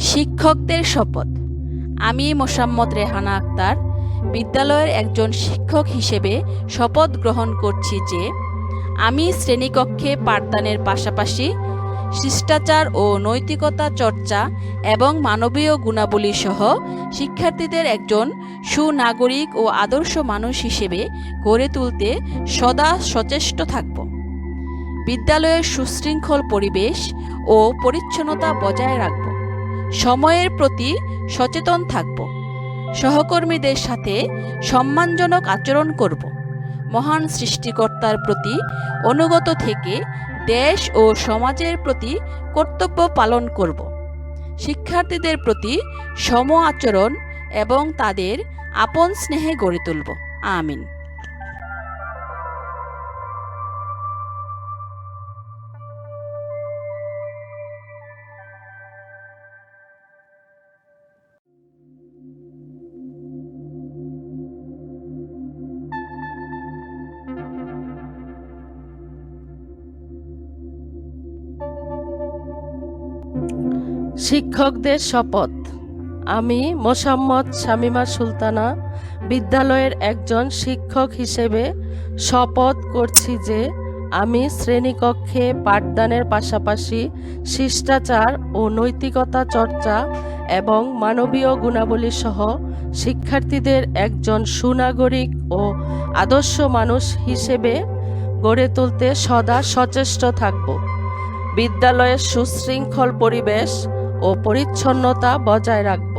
শিক্ষকদের শপথ। আমি মোসাম্মদ রেহানা আক্তার, বিদ্যালয়ের একজন শিক্ষক হিসেবে শপথ গ্রহণ করছি যে, আমি শ্রেণীকক্ষে পাঠদানের পাশাপাশি শিষ্টাচার ও নৈতিকতা চর্চা এবং মানবীয় গুণাবলী সহ শিক্ষার্থীদের একজন সুনাগরিক ও আদর্শ মানুষ হিসেবে গড়ে তুলতে সদা সচেষ্ট থাকব। বিদ্যালয়ের সুশৃঙ্খল পরিবেশ ও পরিচ্ছন্নতা বজায় রাখব। সময়ের প্রতি সচেতন থাকব। সহকর্মীদের সাথে সম্মানজনক আচরণ করব। মহান সৃষ্টিকর্তার প্রতি অনুগত থেকে দেশ ও সমাজের প্রতি কর্তব্য পালন করব। শিক্ষার্থীদের প্রতি সম আচরণ এবং তাদের আপন স্নেহে গড়ে তুলব। আমিন। শিক্ষকদের শপথ। আমি মোসাম্মদ শামিমা সুলতানা বিদ্যালয়ের একজন শিক্ষক হিসেবে শপথ করছি যে আমি শ্রেণীকক্ষে পাঠদানের পাশাপাশি শিষ্টাচার ও নৈতিকতা চর্চা এবং মানবীয় গুণাবলী সহ শিক্ষার্থীদের একজন সুনাগরিক ও আদর্শ মানুষ হিসেবে গড়ে তুলতে সদা সচেষ্ট থাকব। বিদ্যালয়ের সুশৃঙ্খল পরিবেশ ও পরিচ্ছন্নতা বজায় রাখব।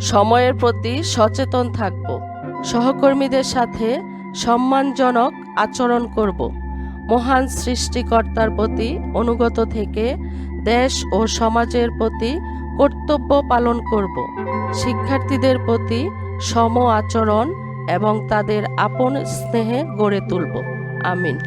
সময়ের প্রতি সচেতন থাকব। সহকর্মীদের সাথে সম্মানজনক আচরণ করব। মহান সৃষ্টিকর্তার প্রতি অনুগত থেকে দেশ ও সমাজের প্রতি কর্তব্য পালন করব। শিক্ষার্থীদের প্রতি সম আচরণ এবং তাদের আপন স্নেহে গড়ে তুলব। আমিন।